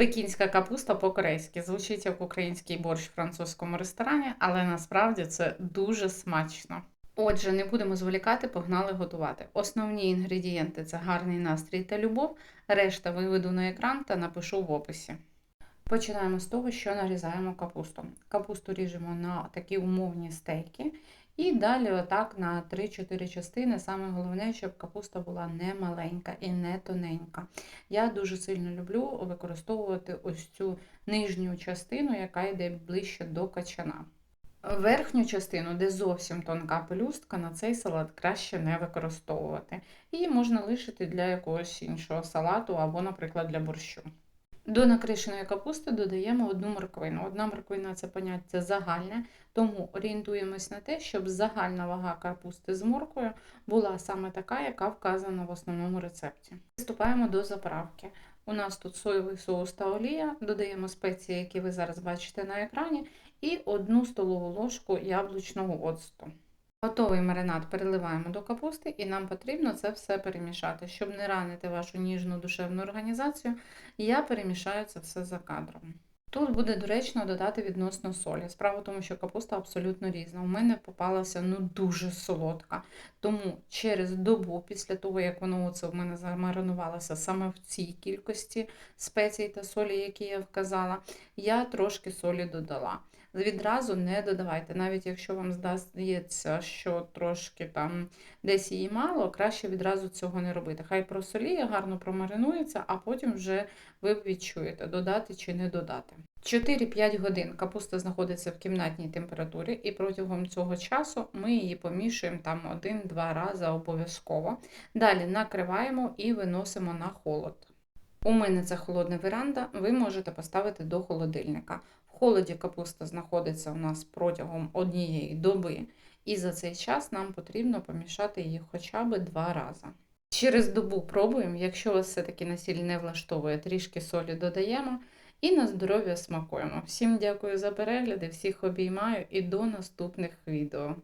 Пекінська капуста по-корейськи звучить як український борщ в французькому ресторані, але насправді це дуже смачно. Отже, не будемо зволікати, погнали готувати. Основні інгредієнти це гарний настрій та любов. Решта виведу на екран та напишу в описі. Починаємо з того, що нарізаємо капусту. Капусту ріжемо на такі умовні стейки. І далі отак на 3-4 частини. Саме головне, щоб капуста була не маленька і не тоненька. Я дуже сильно люблю використовувати ось цю нижню частину, яка йде ближче до качана. Верхню частину, де зовсім тонка пелюстка, на цей салат краще не використовувати. Її можна лишити для якогось іншого салату або, наприклад, для борщу. До накришеної капусти додаємо одну морквину. Одна морквина це поняття загальне, тому орієнтуємось на те, щоб загальна вага капусти з морквою була саме така, яка вказана в основному рецепті. Приступаємо до заправки. У нас тут соєвий соус та олія, додаємо спеції, які ви зараз бачите на екрані, і одну столову ложку яблучного оцту. Готовий маринад переливаємо до капусти, і нам потрібно це все перемішати. Щоб не ранити вашу ніжну душевну організацію, я перемішаю це все за кадром. Тут буде доречно додати відносно солі. Справа в тому, що капуста абсолютно різна. У мене попалася ну дуже солодка. Тому через добу, після того, як воно оце в мене замаринувалося саме в цій кількості спецій та солі, які я вказала, я трошки солі додала. Відразу не додавайте, навіть якщо вам здається, що трошки там десь її мало, краще відразу цього не робити. Хай просоліє, гарно промаринується, а потім вже ви відчуєте, додати чи не додати. 4-5 годин капуста знаходиться в кімнатній температурі, і протягом цього часу ми її помішуємо там 1-2 рази обов'язково. Далі накриваємо і виносимо на холод. У мене це холодна веранда, ви можете поставити до холодильника. В холоді капуста знаходиться у нас протягом однієї доби, і за цей час нам потрібно помішати її хоча б два рази. Через добу пробуємо, якщо вас все-таки насіль не влаштовує, трішки солі додаємо і на здоров'я смакуємо. Всім дякую за перегляди, всіх обіймаю і до наступних відео.